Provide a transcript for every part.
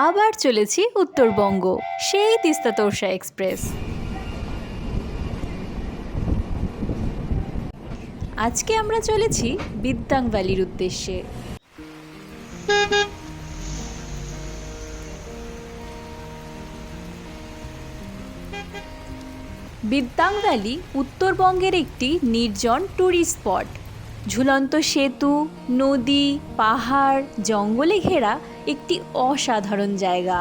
আবার চলেছি উত্তরবঙ্গ, সেই তিস্তা তোরসা এক্সপ্রেস। আজকে আমরা চলেছি বিদ্যাং ভ্যালির উদ্দেশ্যে। বিদ্যাং ভ্যালি উত্তরবঙ্গের একটি নির্জন ট্যুরিস্ট স্পট ঝুলন্ত সেতু, নদী, পাহাড়, জঙ্গলে ঘেরা একটি অসাধারণ জায়গা।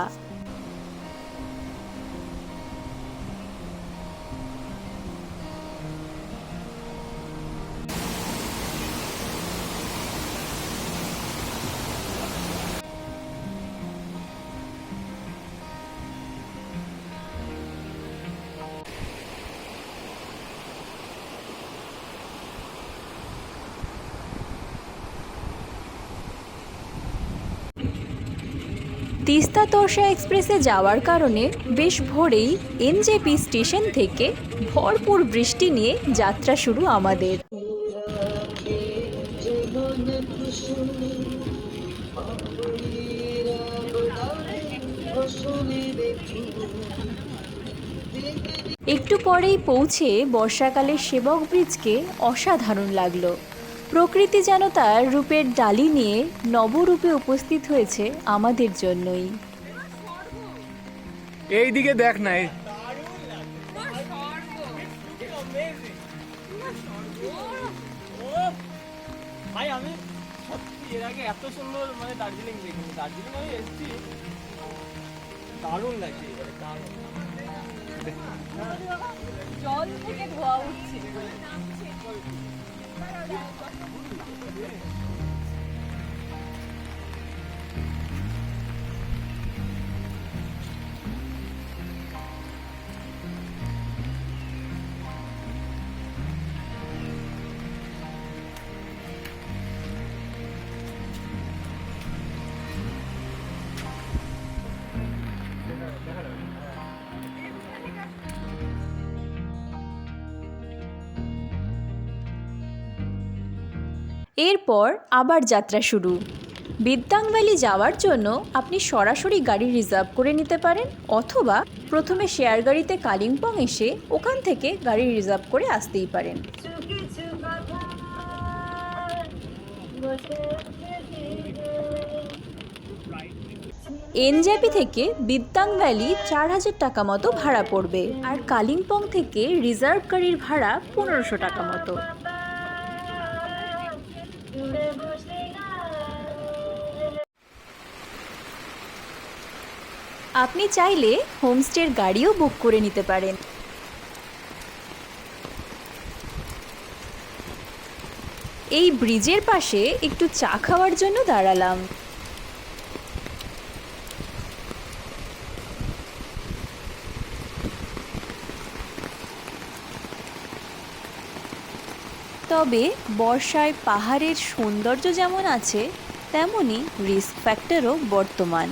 তিস্তা তোরসা এক্সপ্রেসে যাওয়ার কারণে বেশ ভোরেই এনজেপি স্টেশন থেকে ভরপুর বৃষ্টি নিয়ে যাত্রা শুরু আমাদের। একটু পরেই পৌঁছে বর্ষাকালের সেবক ব্রিজকে অসাধারণ লাগল। প্রকৃতি যেন তার রূপের ডালি নিয়ে নবরূপে উপস্থিত হয়েছে আমাদের জন্যই। এই দিকে দেখ না ভাই আমি সত্যি এর আগে এত সুন্দর মানে দার্জিলিং দেখিনি। দার্জিলিং আমি এসেছি। দারুণ লাগছে এবারে দারুণ। জল থেকে ধোয়া উঠছে। Thank you. এরপর আবার যাত্রা শুরু। বিদ্যাং ভ্যালি যাওয়ার জন্য আপনি সরাসরি গাড়ি রিজার্ভ করে নিতে পারেন অথবা প্রথমে শেয়ার গাড়িতে কালিম্পং এসে ওখান থেকে গাড়ি রিজার্ভ করে আসতেই পারেন। এনজেপি থেকে বিদ্যাং ভ্যালি চার হাজার টাকা মতো ভাড়া পড়বে আর কালিম্পং থেকে রিজার্ভ গাড়ির ভাড়া পনেরোশো টাকা মতো। আপনি চাইলে হোমস্টের গাড়িও বুক করে নিতে পারেন। এই ব্রিজের পাশে একটু চা খাওয়ার জন্য দাঁড়ালাম। তবে বর্ষায় পাহাড়ের সৌন্দর্য যেমন আছে তেমনই রিস্ক ফ্যাক্টরও বর্তমান।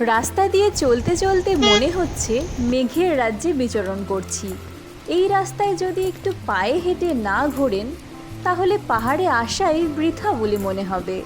রাস্তা দিয়ে চলতে চলতে মনে হচ্ছে মেঘের রাজ্যে বিচরণ করছি। এই রাস্তায় যদি একটু পায়ে হেঁটে না ঘোরেন, তাহলে পাহাড়ে আসাই বৃথা বলে মনে হবে।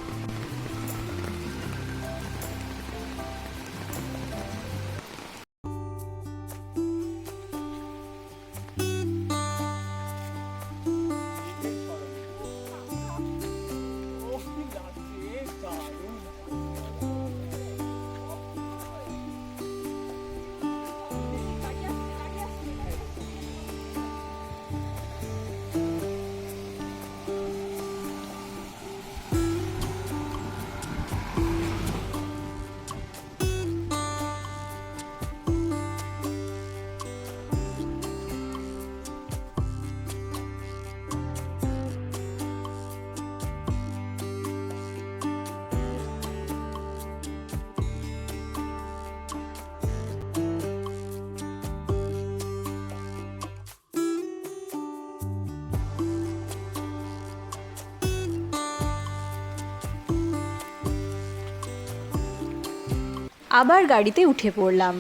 আবার গাড়িতে উঠে পড়লাম।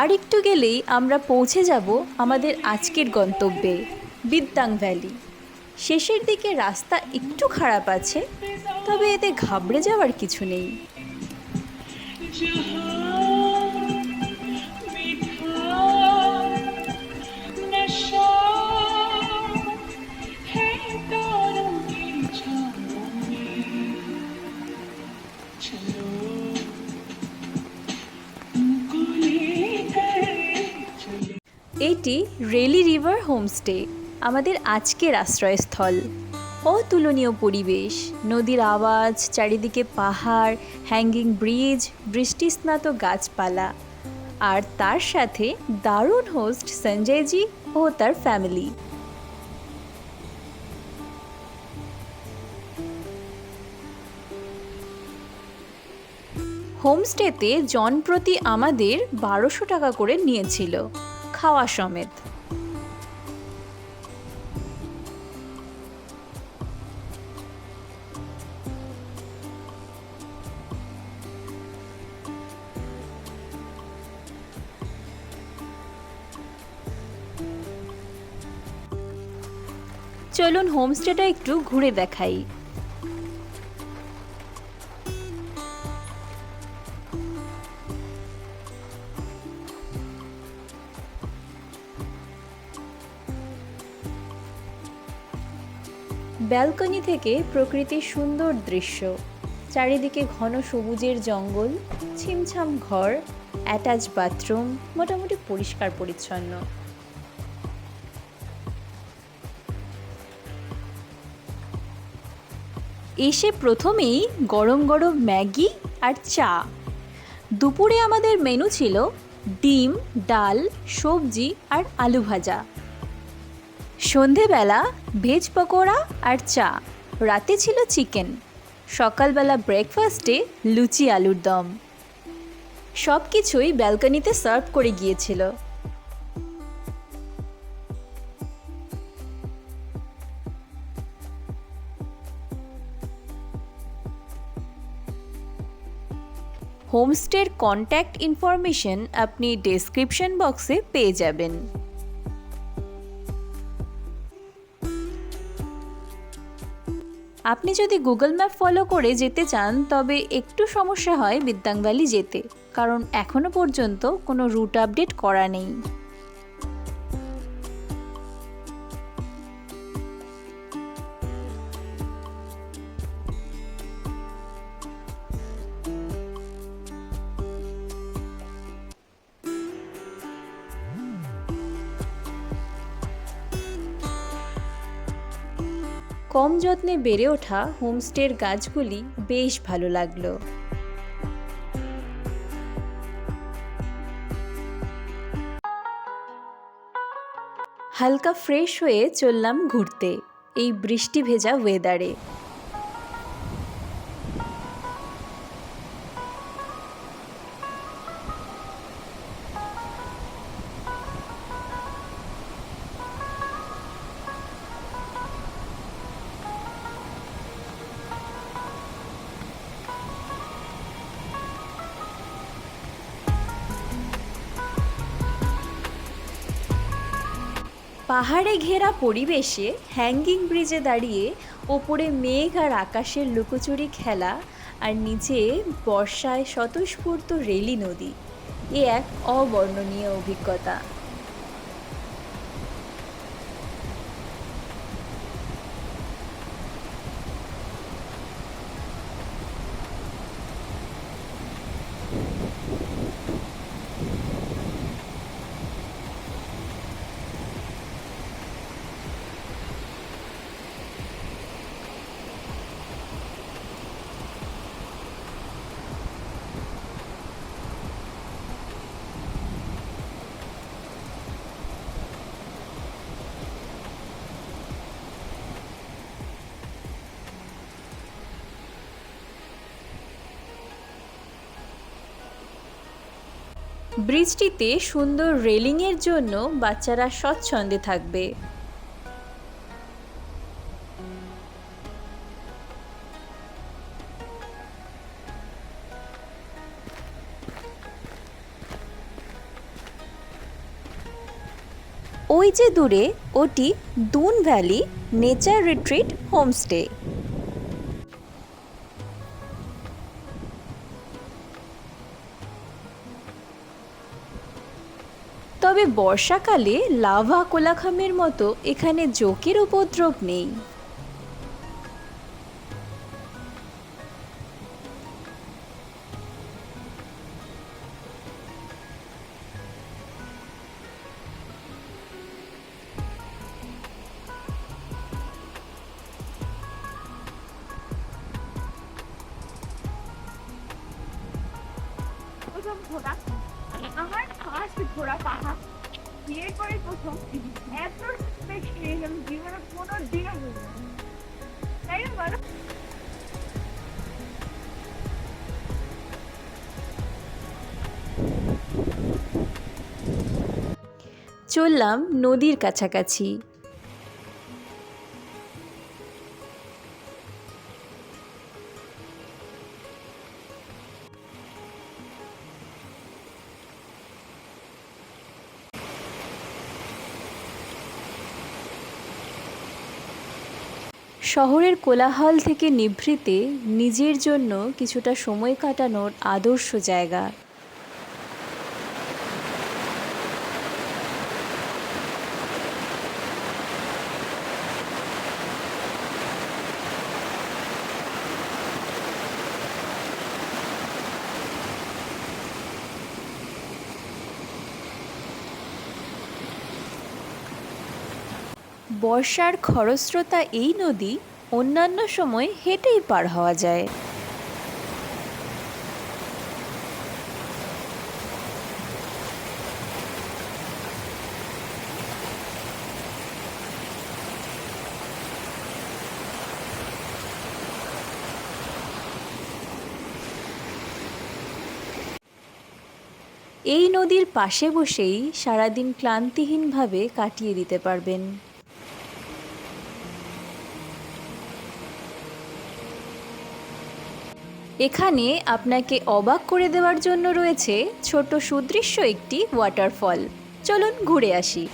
আর একটু গেলেই আমরা পৌঁছে যাব আমাদের আজকের গন্তব্যে, বিদ্যাং ভ্যালি। শেষের দিকে রাস্তা একটু খারাপ আছে, তবে এতে ঘাবড়ে যাওয়ার কিছু নেই। এটি রেলি রিভার হোমস্টে, আমাদের আজকের আশ্রয়স্থল। অতুলনীয় পরিবেশ, নদীর আওয়াজ, চারিদিকে পাহাড় হ্যাঙ্গিং ব্রিজ বৃষ্টিস্নাত গাছপালা। আর তার সাথে দারুণ হোস্ট সঞ্জয়জি ও তার ফ্যামিলি হোমস্টেতে জনপ্রতি আমাদের বারোশো টাকা করে নিয়েছিল। খাওয়া সমেত। চলুন হোমস্টেটা একটু ঘুরে দেখাই। ব্যালকনি থেকে প্রকৃতির সুন্দর দৃশ্য। চারিদিকে ঘন সবুজের জঙ্গল, ছিমছাম ঘর, অ্যাটাচ বাথরুম, মোটামুটি পরিষ্কার পরিচ্ছন্ন। এসে প্রথমেই গরম গরম ম্যাগি আর চা। দুপুরে আমাদের মেনু ছিল ডিম, ডাল, সবজি আর আলু ভাজা। সন্ধেবেলা ভেজ পকোড়া আর চা। রাতে ছিল চিকেন। সকালবেলা ব্রেকফাস্টে লুচি আলুর দম। সব কিছুই ব্যালকনিতে সার্ভ করে গিয়েছিল। হোমস্টের কন্ট্যাক্ট ইনফরমেশন আপনি ডেসক্রিপশন বক্সে পেয়ে যাবেন। আপনি যদি গুগল ম্যাপ ফলো করে যেতে চান, তবে একটু সমস্যা হয় বিদ্যাং ভ্যালি যেতে, কারণ এখনও পর্যন্ত কোনো রুট আপডেট করা নেই। কম যত্নে বেড়ে ওঠা হোমস্টের গাছগুলি বেশ ভালো লাগল। হালকা ফ্রেশ হয়ে চললাম ঘুরতে, এই বৃষ্টি ভেজা ওয়েদারে পাহাড়ে ঘেরা পরিবেশে হ্যাঙ্গিং ব্রিজে দাঁড়িয়ে ওপরে মেঘ আর আকাশের লুকোচুরি খেলা আর নিচে বর্ষায় স্বতঃস্ফূর্ত রেলি নদী। এ এক অবর্ণনীয় অভিজ্ঞতা। বৃষ্টিতে সুন্দর রেলিংয়ের জন্য বাচ্চারা স্বচ্ছন্দে থাকবে। ওই যে দূরে ওটি দুন ভ্যালি নেচার রিট্রিট হোমস্টে। তবে বর্ষাকালে লাভা কোলাখামের মতো এখানে জোকের উপদ্রব নেই। প্রথম এত আমি জীবনে কোনো দিনও তাই না বলো চললাম নদীর কাছাকাছি। শহরের কোলাহল থেকে নিভৃতে নিজের জন্য কিছুটা সময় কাটানোর আদর্শ জায়গা। বর্ষার খরস্রোতা এই নদী অন্যান্য সময় হেঁটেই পার হওয়া যায়। এই নদীর পাশে বসেই সারাদিন ক্লান্তিহীনভাবে কাটিয়ে দিতে পারবেন। এখানে আপনাকে অবাক করে দেওয়ার জন্য রয়েছে ছোট সুদৃশ্য একটি ওয়াটারফল চলুন ঘুরে আসি।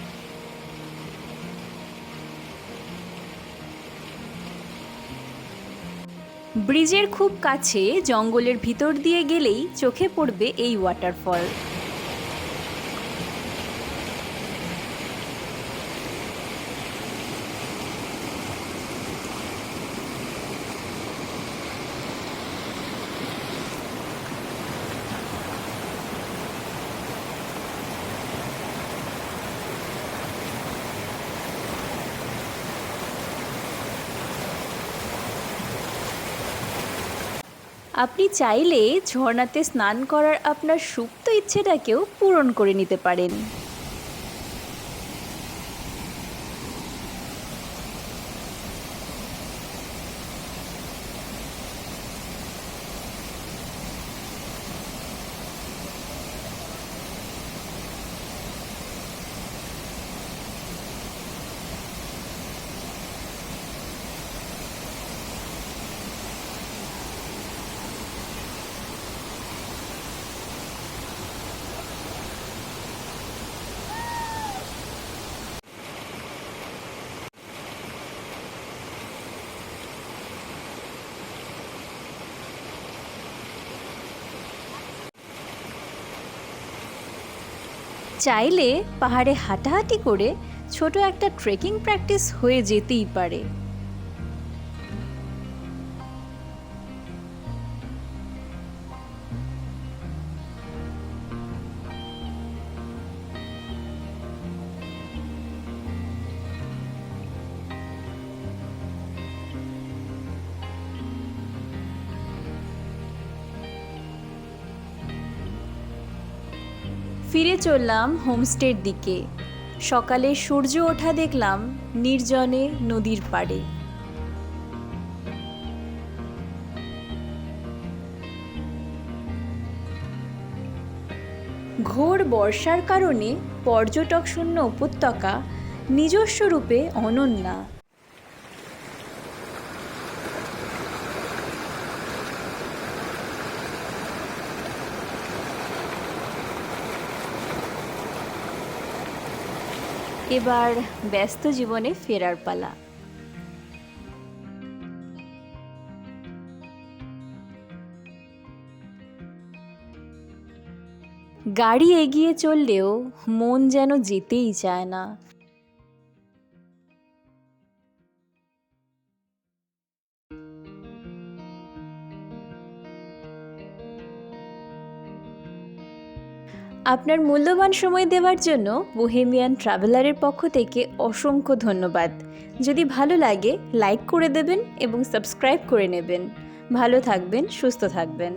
ব্রিজের খুব কাছে জঙ্গলের ভিতর দিয়ে গেলেই চোখে পড়বে এই ওয়াটারফল আপনি চাইলে ঝর্ণাতে স্নান করার আপনার সুপ্ত ইচ্ছেটাকেও পূরণ করে নিতে পারেন। চাইলে পাহাড়ে হাঁটাহাঁটি করে ছোট একটা ট্রেকিং প্র্যাকটিস হয়ে যেতেই পারে। ফিরে চললাম হোমস্টের দিকে। সকালে সূর্য ওঠা দেখলাম নির্জনে নদীর পাড়ে। ঘোর বর্ষার কারণে পর্যটক শূন্য উপত্যকা নিজস্ব রূপে অনন্যা। এবার ব্যস্ত জীবনে ফেরার পালা। গাড়ি এগিয়ে চললেও মন যেন যেতেই চায় না। আপনার মূল্যবান সময় দেওয়ার জন্য বোহেমিয়ান ট্রাভেলারের পক্ষ থেকে অসংখ্য ধন্যবাদ। যদি ভালো লাগে, লাইক করে দেবেন এবং সাবস্ক্রাইব করে নেবেন। ভালো থাকবেন, সুস্থ থাকবেন।